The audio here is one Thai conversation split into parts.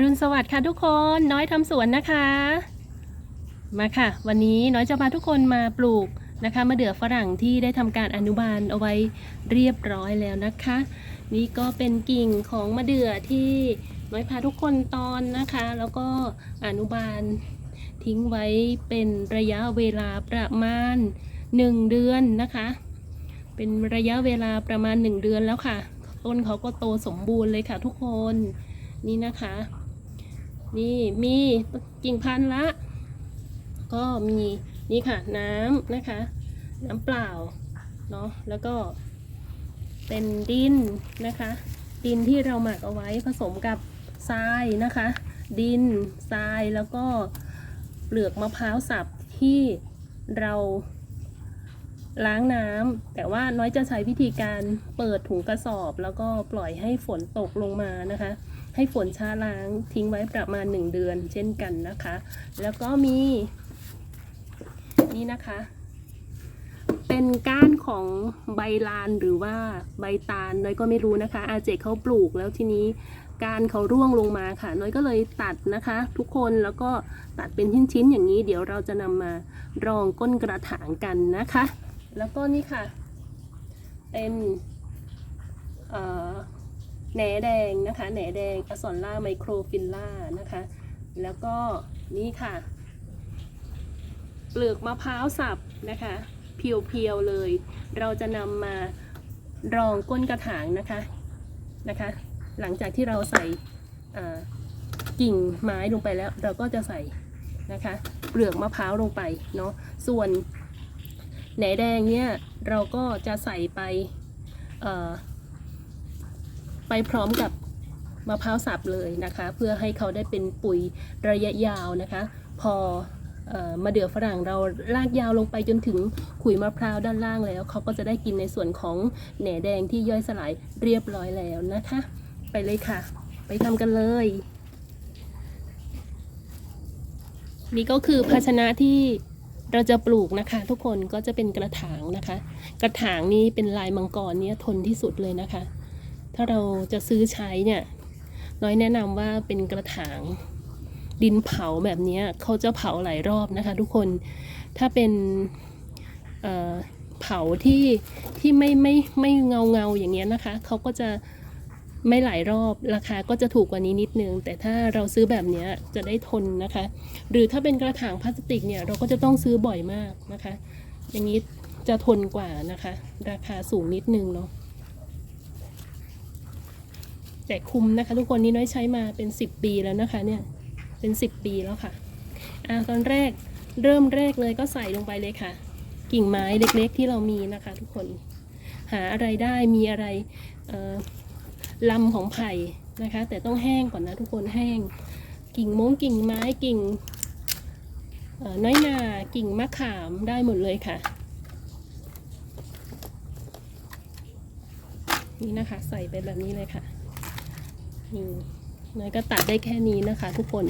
รุณสวัสดิ์ค่ะทุกคนน้อยทำสวนนะคะ มาค่ะ วันนี้น้อยจะพาทุกคนมาปลูกนะคะมะเดื่อฝรั่งที่ได้ทำการอนุบาลเอาไว้เรียบร้อยแล้วนะคะ นี่ก็เป็นกิ่งของมะเดื่อที่น้อยพาทุกคนตอนนะคะ แล้วก็อนุบาลทิ้งไว้เป็นระยะเวลาประมาณ 1 เดือนนะคะ เป็นระยะเวลาประมาณ 1 เดือนแล้วค่ะ ต้นเขาก็โตสมบูรณ์เลยค่ะทุกคนนี่นะคะ นี่มีกิ่งพันธุ์ละ ก็มีนี่ค่ะน้ำนะคะ น้ำเปล่าเนาะแล้วก็เป็นดินนะคะ ดินที่เราหมักเอาไว้ผสมกับทรายนะคะ ดินทรายแล้วก็เปลือกมะพร้าวสับที่เราล้างน้ำแต่ว่าน้อยจะใช้วิธีการเปิดถุงกระสอบ แล้วก็ปล่อยให้ฝนตกลงมานะคะ ให้ฝนช้าล้างทิ้งไว้ประมาณ 1 เดือนเช่นกันนะคะ แล้วก็มีนี่นะคะ เป็นก้านของใบลานหรือว่าใบตาลน้อยก็ไม่รู้นะคะ อาเจกเขาปลูกแล้วทีนี้การเขาร่วงลงมาค่ะ น้อยก็เลยตัดนะคะ ทุกคนแล้วก็ตัดเป็นชิ้นๆอย่างนี้ เดี๋ยวเราจะนำมารองก้นกระถางกันนะคะ แล้วก็นี่ค่ะ เป็นเอ่อ แหนแดงนะคะแหนแดงอสอนล่าไมโครฟิลล่านะคะ แล้วก็นี่ค่ะ เปลือกมะพร้าวสับนะคะ เพียวๆเลย เราจะนำมารองก้นกระถางนะคะนะคะ หลังจากที่เราใส่กิ่งไม้ลงไปแล้ว เราก็จะใส่นะคะ เปลือกมะพร้าวลงไปเนาะส่วนแหนแดงเนี่ยเราก็จะใส่ไปเอ่อ ไปพร้อมกับมะพร้าวสับเลยนะคะ เพื่อให้เขาได้เป็นปุ๋ยระยะยาวนะคะ พอมะเดือฝรั่งเราลากยาวลงไปจนถึงขุยมะพร้าวด้านล่างแล้ว เขาก็จะได้กินในส่วนของแหน่แดงที่ย่อยสลายเรียบร้อยแล้วนะคะ ไปเลยค่ะ ไปทำกันเลย นี่ก็คือภาชนะที่เราจะปลูกนะคะ ทุกคนก็จะเป็นกระถางนะคะ กระถางนี้เป็นลายมังกรเนี่ยทนที่สุดเลยนะคะ ถ้าเราจะซื้อใช้เนี่ย น้อยแนะนำว่าเป็นกระถางดินเผาแบบนี้เขาจะเผาหลายรอบนะคะ ทุกคนถ้าเป็นเเผาที่ที่ไม่ไม่ไม่เงาเงาอย่างเงี้ยนะคะเขาก็จะไม่หลายรอบราคาก็จะถูกกว่านี้นิดนึง แต่ถ้าเราซื้อแบบนี้จะได้ทนนะคะ หรือถ้าเป็นกระถางพลาสติกเนี่ยเราก็จะต้องซื้อบ่อยมากนะคะ อย่างนี้จะทนกว่านะคะ ราคาสูงนิดนึงเนาะ แต่คุ้มนะคะ ทุกคนนี่น้อยใช้มาเป็น 10 ปีแล้วนะคะเนี่ยเป็น 10 ปีแล้วค่ะอ่าตอนแรกเริ่มแรกเลยก็ใส่ลงไปเลยค่ะ กิ่งไม้เล็กๆ ที่เรามีนะคะ ทุกคนหาอะไรได้มีอะไรลำของไผ่นะคะ แต่ต้องแห้งก่อนนะทุกคนแห้ง กิ่งมงกิ่งไม้กิ่งน้อยนากิ่งมะขามได้หมดเลยค่ะ นี่นะคะใส่ไปแบบนี้เลยค่ะ นี่น้อยก็ตัดได้แค่นี้นะคะทุกคน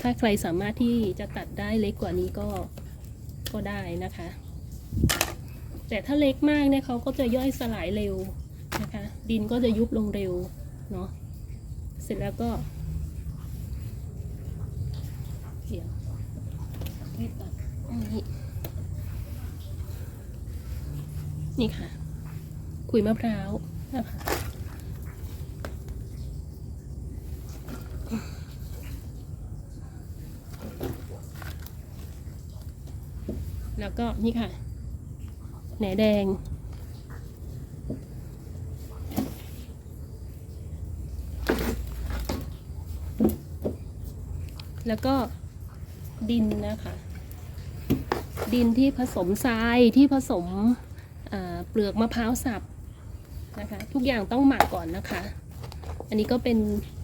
ถ้าใครสามารถที่จะตัดได้เล็กกว่านี้ก็ก็ได้นะคะ แต่ถ้าเล็กมากเนี่ยเขาก็จะย่อยสลายเร็วนะคะ ดินก็จะยุบลงเร็วเนาะ เสร็จแล้วก็เดี๋ยวไม่ตัดอันนี้นี่ค่ะ ขุยมะพร้าวนะคะ แล้ว ก็นี่ค่ะ แหนแดง แล้วก็ดินนะคะ ดินที่ผสมทรายที่ผสมเปลือกมะพร้าวสับนะคะ ทุกอย่างต้องหมักก่อนนะคะ อันนี้ก็เป็น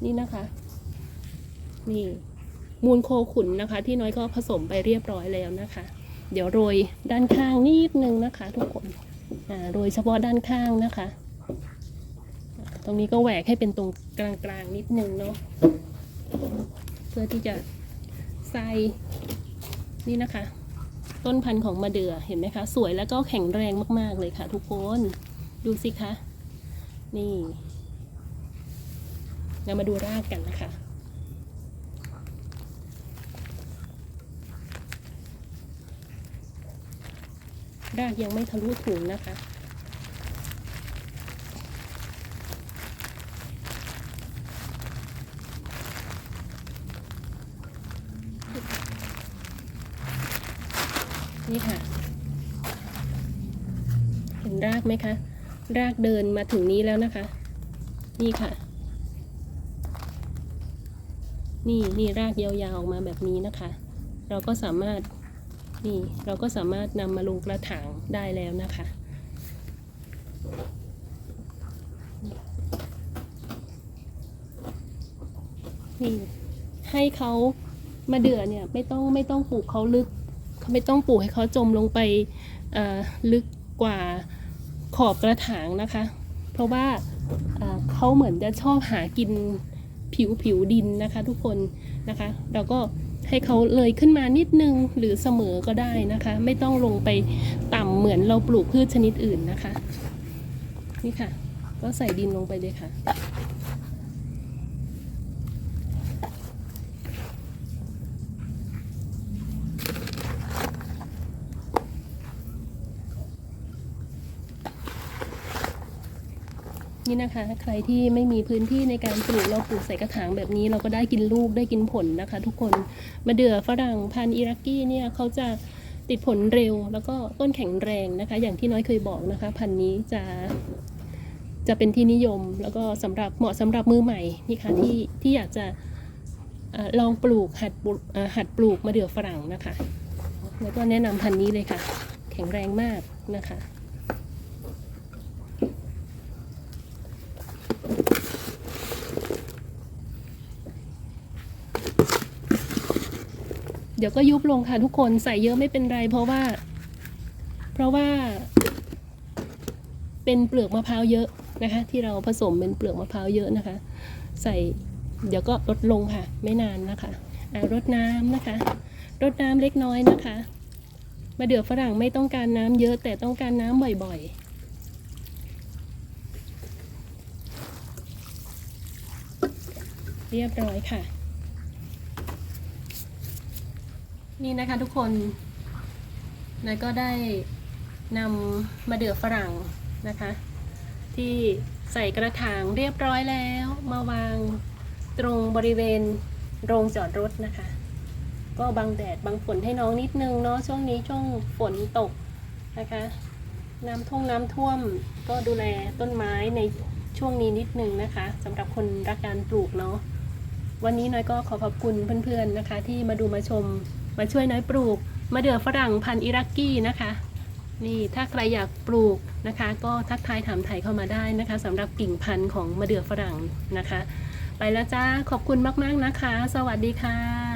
นี่นะคะนี่มูลโคขุนนะคะ ที่น้อยก็ผสมไปเรียบร้อยแล้วนะคะ เดี๋ยวโรยด้านข้างนิดนึงนะคะ ทุกคนอ่าโรยเฉพาะด้านข้างนะคะ ตรงนี้ก็แหวกให้เป็นตรงกลางๆนิดนึงเนาะเพื่อที่จะใส่นี่นะคะ ต้นพันธุ์ของมะเดื่อเห็นไหมคะ สวยแล้วก็แข็งแรงมากๆเลยค่ะ ทุกคนดูสิคะ นี่เรามาดูรากกันนะคะ รากยังไม่ทะลุถุงนะคะนี่ค่ะ เห็นรากไหมคะ รากเดินมาถึงนี้แล้วนะคะ นี่ค่ะ นี่นี่รากยาวๆออกมาแบบนี้นะคะ เราก็สามารถ นี่เราก็สามารถนำมาลงกระถางได้แล้วนะคะ นี่ให้เขามาเดือเนี่ยไม่ต้องไม่ต้องปลูกเขาลึก ไม่ต้องปลูกให้เขาจมลงไปลึกกว่าขอบกระถางนะคะ เพราะว่าเขาเหมือนจะชอบหากินผิวผิวดินนะคะ ทุกคนนะคะ เราก็ ให้เขาเลยขึ้นมานิดนึงหรือเสมอก็ได้นะคะ ไม่ต้องลงไปต่ำเหมือนเราปลูกพืชชนิดอื่นนะคะ นี่ค่ะ ก็ใส่ดินลงไปเลยค่ะ นี่นะคะ ใครที่ไม่มีพื้นที่ในการปลูกเราปลูกใส่กระถางแบบนี้ เราก็ได้กินลูกได้กินผลนะคะ ทุกคนมะเดื่อฝรั่งพันธุ์อิรักกี้เนี่ยเขาจะติดผลเร็วแล้วก็ต้นแข็งแรงนะคะ อย่างที่น้อยเคยบอกนะคะ พันธุ์นี้จะจะเป็นที่นิยมแล้วก็สำหรับเหมาะสำหรับมือใหม่นี่ค่ะที่ที่อยากจะอาลองปลูกหัดปลูกอ่าหัดปลูกมะเดื่อฝรั่งนะคะ แล้วก็แนะนำพันธุ์นี้เลยค่ะ แข็งแรงมากนะคะ เดี๋ยวก็ยุบลงค่ะทุกคนใส่เยอะไม่เป็นไร เพราะว่า เพราะว่า เป็นเปลือกมะพร้าวเยอะนะคะ ที่เราผสมเป็นเปลือกมะพร้าวเยอะนะคะ ใส่เดี๋ยวก็ลดลงค่ะ ไม่นานนะคะรดน้ำนะคะรดน้ำเล็กน้อยนะคะมะเดื่อฝรั่งไม่ต้องการน้ำเยอะ แต่ต้องการน้ำบ่อยๆเรียบร้อยค่ะ นี่นะคะทุกคนนายก็ได้นำมะเดือฝรั่งนะคะ ที่ใส่กระถางเรียบร้อยแล้ว มาวางตรงบริเวณโรงจอดรถนะคะ ก็บังแดดบังฝนให้น้องนิดนึงเนาะช่วงนี้ช่วงฝนตกนะคะน้ำท่วงน้ำท่วมก็ดูแลต้นไม้ในช่วงนี้นิดนึงนะคะสำหรับคนรักการปลูกเนาะวันนี้น้อยก็ขอขอบคุณเพื่อนๆนะคะ ที่มาดูมาชม มาช่วยน้อยปลูกมะเดื่อฝรั่งพันธุ์อิรักกี้นะคะ นี่ถ้าใครอยากปลูกนะคะ ก็ทักทายถามถ่ายเข้ามาได้นะคะสำหรับกิ่งพันธุ์ของมะเดื่อฝรั่งนะคะ ไปแล้วจ้าขอบคุณมากๆนะคะ สวัสดีค่ะ